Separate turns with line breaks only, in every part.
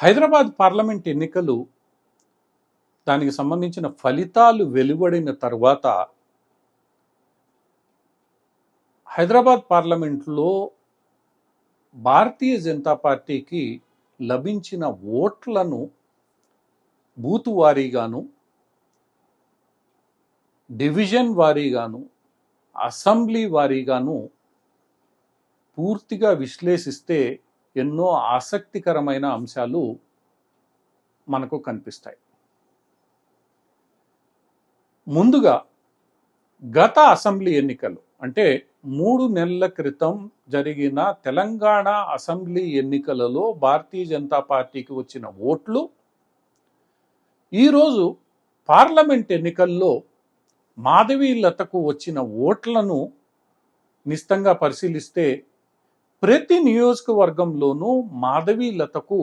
Hyderabad parliament ఎన్నికలు దానికి సంబంధించిన ఫలితాలు వెలువడిన తర్వాత హైదరాబాద్ పార్లమెంట్లో భారతీయ జనతా పార్టీకి లభించిన ఓట్లను బూతు వారీగాను డివిజన్ వారీగాను అసెంబ్లీ వారీగాను పూర్తిగా విశ్లేషిస్తే ఎన్నో ఆసక్తికరమైన అంశాలు మనకు కనిపిస్తాయి. ముందుగా గత అసెంబ్లీ ఎన్నికలు అంటే మూడు నెలల క్రితం జరిగిన తెలంగాణ అసెంబ్లీ ఎన్నికలలో భారతీయ జనతా పార్టీకి వచ్చిన ఓట్లు ఈరోజు పార్లమెంట్ ఎన్నికల్లో మాధవీ లతకు వచ్చిన ఓట్లను నిస్తంగా పరిశీలిస్తే ప్రతి నియోజకవర్గంలోనూ మాధవీలతకు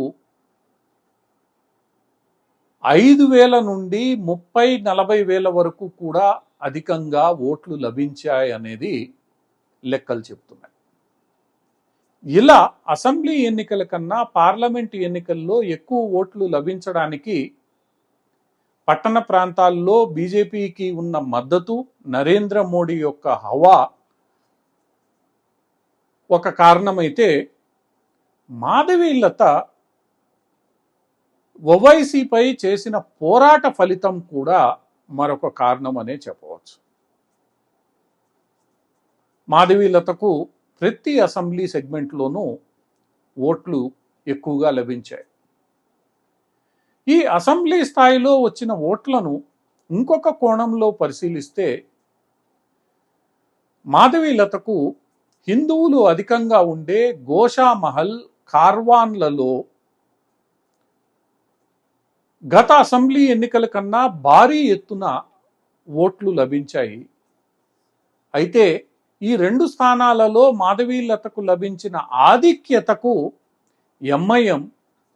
ఐదు వేల నుండి ముప్పై నలభై వేల వరకు కూడా అధికంగా ఓట్లు లభించాయి అనేది లెక్కలు చెప్తున్నాయి. ఇలా అసెంబ్లీ ఎన్నికల కన్నా పార్లమెంట్ ఎన్నికల్లో ఎక్కువ ఓట్లు లభించడానికి పట్టణ ప్రాంతాల్లో బీజేపీకి ఉన్న మద్దతు నరేంద్ర మోడీ యొక్క హవా ఒక కారణమైతే మాధవి లత ఓవైసీపై చేసిన పోరాట ఫలితం కూడా మరొక కారణం అనే చెప్పవచ్చు. మాధవి లతకు ప్రతి అసెంబ్లీ సెగ్మెంట్లోనూ ఓట్లు ఎక్కువగా లభించాయి. ఈ అసెంబ్లీ స్థాయిలో వచ్చిన ఓట్లను ఇంకొక కోణంలో పరిశీలిస్తే మాధవి లతకు హిందువులు అధికంగా ఉండే గోషామహల్ కార్వాన్లలో గత అసెంబ్లీ ఎన్నికల కన్నా భారీ ఎత్తున ఓట్లు లభించాయి. అయితే ఈ రెండు స్థానాలలో మాధవీలతకు లభించిన ఆధిక్యతకు ఎంఐఎం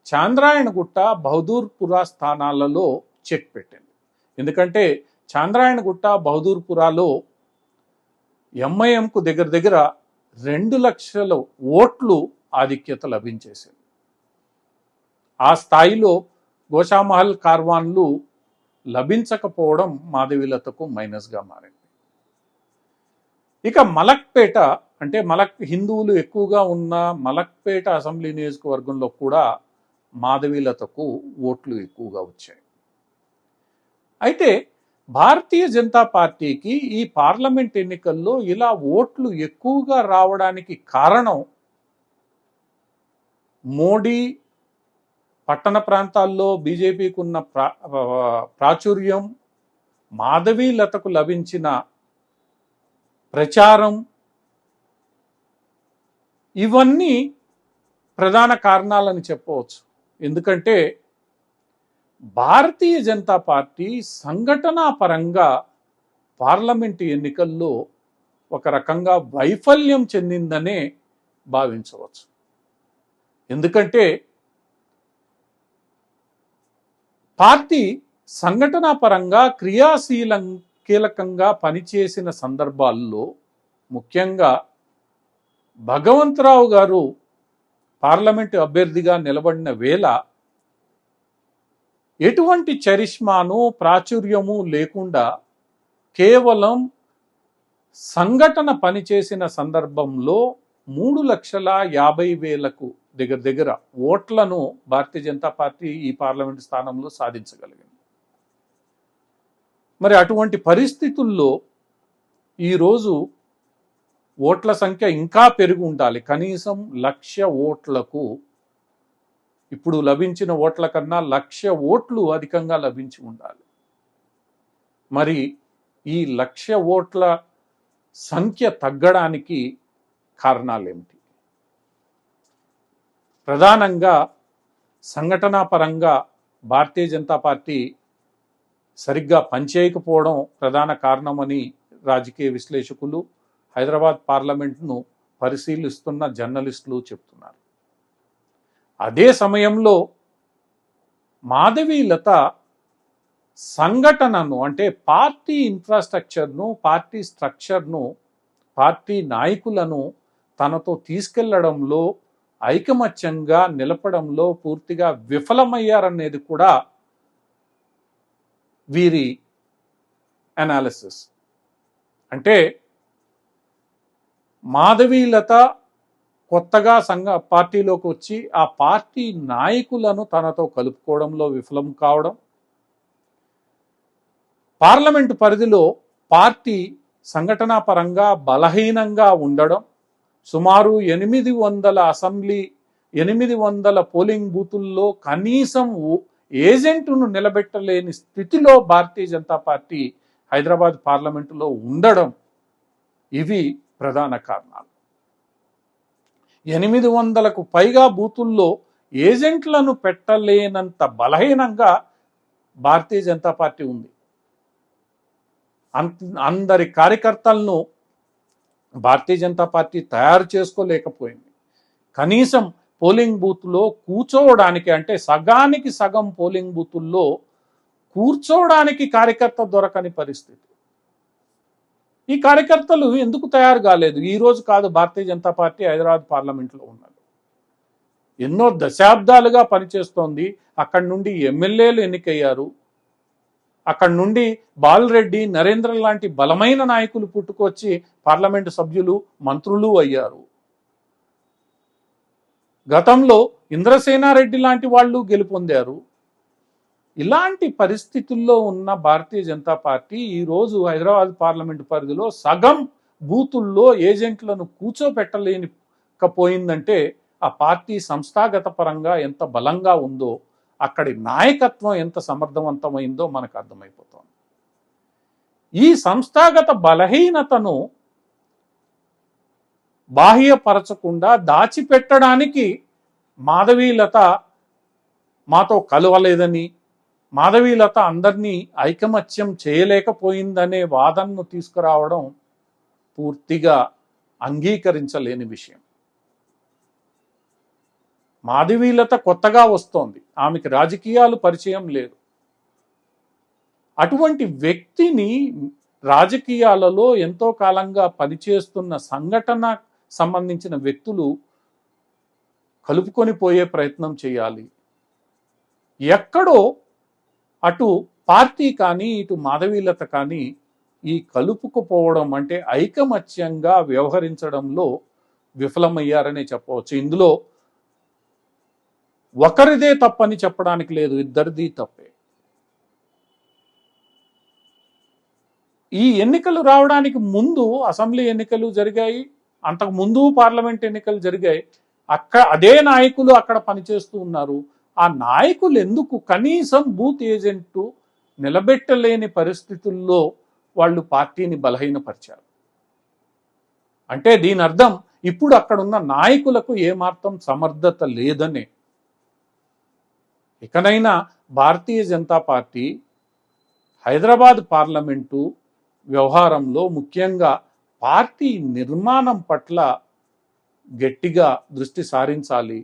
చాంద్రాయణగుట్ట బహదూర్పుర స్థానాలలో చెక్ పెట్టింది. ఎందుకంటే చాంద్రాయణగుట్ట బహదూర్పురాలో ఎంఐఎంకు దగ్గర దగ్గర రెండు లక్షల ఓట్లు ఆధిక్యత లభించేసింది. ఆ స్థాయిలో గోషామహల్ కార్వాన్లు లభించకపోవడం మాధవీలతకు మైనస్గా మారింది. ఇక మలక్పేట అంటే మలక్ హిందువులు ఎక్కువగా ఉన్న మలక్పేట అసెంబ్లీ నియోజకవర్గంలో కూడా మాధవీలతకు ఓట్లు ఎక్కువగా వచ్చాయి. అయితే భారతీయ జనతా పార్టీకి ఈ పార్లమెంట్ ఎన్నికల్లో ఇలా ఓట్లు ఎక్కువగా రావడానికి కారణం మోడీ పట్టణ ప్రాంతాల్లో బీజేపీకి ఉన్న ప్రా ప్రాచుర్యం మాధవీ లతకు లభించిన ప్రచారం ఇవన్నీ ప్రధాన కారణాలని చెప్పవచ్చు. ఎందుకంటే భారతీయ జనతా పార్టీ సంఘటనా పరంగా పార్లమెంటు ఎన్నికల్లో ఒక రకంగా వైఫల్యం చెందిందనే భావించవచ్చు. ఎందుకంటే పార్టీ సంఘటనా పరంగా క్రియాశీల కీలకంగా పనిచేసిన సందర్భాల్లో ముఖ్యంగా భగవంతరావు గారు పార్లమెంటు అభ్యర్థిగా నిలబడిన వేళ ఎటువంటి చరిష్మాను ప్రాచుర్యము లేకుండా కేవలం సంఘటన పనిచేసిన సందర్భంలో మూడు లక్షల యాభై వేలకు దగ్గర దగ్గర ఓట్లను భారతీయ జనతా పార్టీ ఈ పార్లమెంటు స్థానంలో సాధించగలిగింది. మరి అటువంటి పరిస్థితుల్లో ఈరోజు ఓట్ల సంఖ్య ఇంకా పెరిగి ఉండాలి. కనీసం లక్ష ఓట్లకు ఇప్పుడు లభించిన ఓట్ల కన్నా లక్ష ఓట్లు అధికంగా లభించి ఉండాలి. మరి ఈ లక్ష ఓట్ల సంఖ్య తగ్గడానికి కారణాలు ఏమిటి ప్రధానంగా సంఘటనా పరంగా భారతీయ జనతా పార్టీ సరిగ్గా పనిచేయకపోవడం ప్రధాన కారణమని రాజకీయ విశ్లేషకులు హైదరాబాద్ పార్లమెంట్ను పరిశీలిస్తున్న జర్నలిస్టులు చెప్తున్నారు. అదే సమయంలో మాధవి లత సంఘటనను అంటే పార్టీ ఇన్ఫ్రాస్ట్రక్చర్ను పార్టీ స్ట్రక్చర్ను పార్టీ నాయకులను తనతో తీసుకెళ్ళడంలో ఐకమత్యంగా నిలపడంలో పూర్తిగా విఫలమయ్యారనేది కూడా వీరి అనాలిసిస్ అంటే మాధవీలత కొత్తగా సంఘ పార్టీలోకి వచ్చి ఆ పార్టీ నాయకులను తనతో కలుపుకోవడంలో విఫలం కావడం పార్లమెంటు పరిధిలో పార్టీ సంఘటనా పరంగా బలహీనంగా ఉండడం సుమారు ఎనిమిది వందల అసెంబ్లీ ఎనిమిది వందల పోలింగ్ బూతుల్లో కనీసం ఏజెంటును నిలబెట్టలేని స్థితిలో భారతీయ జనతా పార్టీ హైదరాబాద్ పార్లమెంటులో ఉండడం ఇవి ప్రధాన కారణాలు. ఎనిమిది వందలకు పైగా బూతుల్లో ఏజెంట్లను పెట్టలేనంత బలహీనంగా భారతీయ జనతా పార్టీ ఉంది. అందరి కార్యకర్తలను భారతీయ జనతా పార్టీ తయారు చేసుకోలేకపోయింది. కనీసం పోలింగ్ బూత్లో కూర్చోవడానికి అంటే సగానికి సగం పోలింగ్ బూతుల్లో కూర్చోవడానికి కార్యకర్త దొరకని పరిస్థితి. ఈ కార్యకర్తలు ఎందుకు తయారు కాలేదు? ఈ రోజు కాదు భారతీయ జనతా పార్టీ హైదరాబాద్ పార్లమెంట్లో ఉన్నారు ఎన్నో దశాబ్దాలుగా పనిచేస్తోంది. అక్కడి నుండి ఎమ్మెల్యేలు ఎన్నికయ్యారు. అక్కడి నుండి బాలరెడ్డి నరేంద్ర లాంటి బలమైన నాయకులు పుట్టుకొచ్చి పార్లమెంటు సభ్యులు మంత్రులు అయ్యారు. గతంలో ఇంద్రసేనారెడ్డి లాంటి వాళ్ళు గెలుపొందారు. ఇలాంటి పరిస్థితుల్లో ఉన్న భారతీయ జనతా పార్టీ ఈరోజు హైదరాబాద్ పార్లమెంటు పరిధిలో సగం బూతుల్లో ఏజెంట్లను కూర్చోపెట్టలేనికపోయిందంటే ఆ పార్టీ సంస్థాగత పరంగా ఎంత బలంగా ఉందో అక్కడి నాయకత్వం ఎంత సమర్థవంతమైందో మనకు అర్థమైపోతుంది. ఈ సంస్థాగత బలహీనతను బాహ్యపరచకుండా దాచిపెట్టడానికి మాధవీలత మాతో కలవలేదని మాధవీలత అందరినీ ఐకమత్యం చేయలేకపోయిందనే వాదనను తీసుకురావడం పూర్తిగా అంగీకరించలేని విషయం. మాధవీలత కొత్తగా వస్తోంది. ఆమెకి రాజకీయాలు పరిచయం లేదు. అటువంటి వ్యక్తిని రాజకీయాలలో ఎంతో కాలంగా పనిచేస్తున్న సంఘటన సంబంధించిన వ్యక్తులు కలుపుకొని పోయే ప్రయత్నం చేయాలి. ఎక్కడో అటు పార్టీ కానీ ఇటు మాధవీలత కానీ ఈ కలుపుకుపోవడం అంటే ఐకమత్యంగా వ్యవహరించడంలో విఫలమయ్యారనే చెప్పవచ్చు. ఇందులో ఒకరిదే తప్పని చెప్పడానికి లేదు ఇద్దరిది తప్పే. ఈ ఎన్నికలు రావడానికి ముందు అసెంబ్లీ ఎన్నికలు జరిగాయి అంతకు ముందు పార్లమెంట్ ఎన్నికలు జరిగాయి. అక్కడ అదే నాయకులు అక్కడ పనిచేస్తూ ఉన్నారు. ఆ నాయకులు ఎందుకు కనీసం బూత్ ఏజెంటు నిలబెట్టలేని పరిస్థితుల్లో వాళ్ళు పార్టీని బలహీనపరిచారు? అంటే దీని అర్థం ఇప్పుడు అక్కడున్న నాయకులకు ఏమాత్రం సమర్థత లేదనే. ఇకనైనా భారతీయ జనతా పార్టీ హైదరాబాద్ పార్లమెంటు వ్యవహారంలో ముఖ్యంగా పార్టీ నిర్మాణం పట్ల గట్టిగా దృష్టి సారించాలి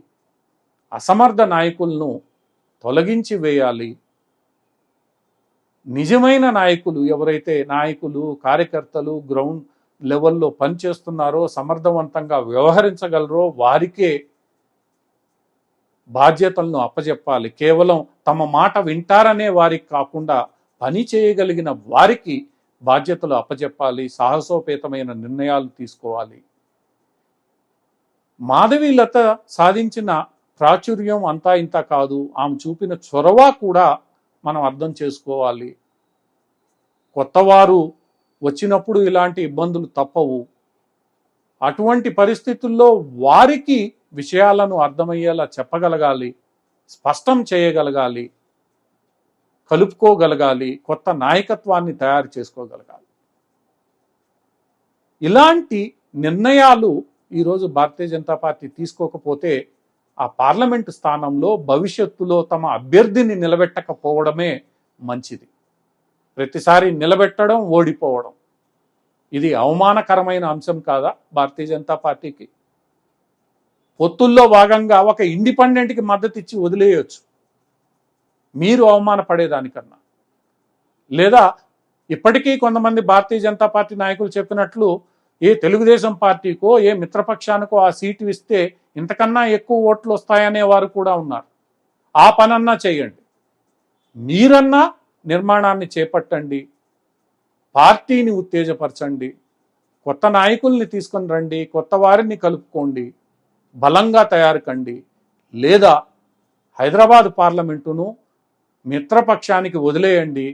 అసమర్థ నాయకులను తొలగించి వేయాలి. నిజమైన నాయకులు ఎవరైతే నాయకులు కార్యకర్తలు గ్రౌండ్ లెవెల్లో పనిచేస్తున్నారో సమర్థవంతంగా వ్యవహరించగలరో వారికే బాధ్యతలను అప్పచెప్పాలి కేవలం తమ మాట వింటారనే వారికి కాకుండా పని చేయగలిగిన వారికి బాధ్యతలు అప్పజెప్పాలి. సాహసోపేతమైన నిర్ణయాలు తీసుకోవాలి. మాధవీలత సాధించిన ప్రాచుర్యం అంతా ఇంత కాదు. ఆమె చూపిన చొరవ కూడా మనం అర్థం చేసుకోవాలి. కొత్తవారు వచ్చినప్పుడు ఇలాంటి ఇబ్బందులు తప్పవు. అటువంటి పరిస్థితుల్లో వారికి విషయాలను అర్థమయ్యేలా చెప్పగలగాలి. స్పష్టం చేయగలగాలి. కలుపుకోగలగాలి. కొత్త నాయకత్వాన్ని తయారు చేసుకోగలగాలి. ఇలాంటి నిర్ణయాలు ఈరోజు భారతీయ జనతా పార్టీ తీసుకోకపోతే ఆ పార్లమెంటు స్థానంలో భవిష్యత్తులో తమ అభ్యర్థిని నిలబెట్టకపోవడమే మంచిది. ప్రతిసారి నిలబెట్టడం ఓడిపోవడం. ఇది అవమానకరమైన అంశం కాదా భారతీయ జనతా పార్టీకి? పొత్తుల్లో భాగంగా ఒక ఇండిపెండెంట్కి మద్దతు ఇచ్చి వదిలేయచ్చు. మీరు అవమానపడేదానికన్నా. లేదా ఇప్పటికీ కొంతమంది భారతీయ జనతా పార్టీ నాయకులు చెప్పినట్లు ఏ తెలుగుదేశం పార్టీకో ఏ మిత్రపక్షానికో ఆ సీటు ఇస్తే ఇంతకన్నా ఎక్కువ ఓట్లు వస్తాయనే వారు కూడా ఉన్నారు. ఆ పనన్నా చేయండి. మీరన్నా నిర్మాణాన్ని చేపట్టండి. పార్టీని ఉత్తేజపరచండి. కొత్త నాయకుల్ని తీసుకొని రండి. కొత్త వారిని కలుపుకోండి. బలంగా తయారు కండి. లేదా హైదరాబాద్ పార్లమెంటును మిత్రపక్షానికి వదిలేయండి.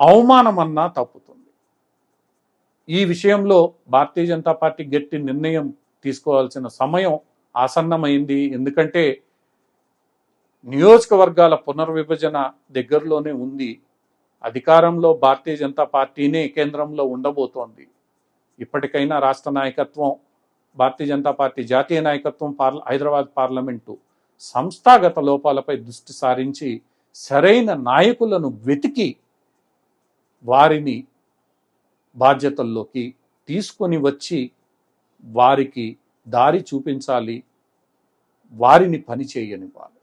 అవమానమన్నా తప్పుతుంది. ఈ విషయంలో భారతీయ జనతా పార్టీ గట్టి నిర్ణయం తీసుకోవాల్సిన సమయం ఆసన్నమైంది. ఎందుకంటే నియోజకవర్గాల పునర్విభజన దగ్గరలోనే ఉంది. అధికారంలో భారతీయ జనతా పార్టీనే కేంద్రంలో ఉండబోతోంది. ఇప్పటికైనా రాష్ట్ర నాయకత్వం భారతీయ జనతా పార్టీ జాతీయ నాయకత్వం పార్ల హైదరాబాద్ పార్లమెంటు సంస్థాగత లోపాలపై దృష్టి సారించి సరైన నాయకులను వెతికి వారిని బాధ్యతల్లోకి తీసుకొని వచ్చి వారికి దారి చూపించాలి. వారిని పని చేయనివ్వాలి.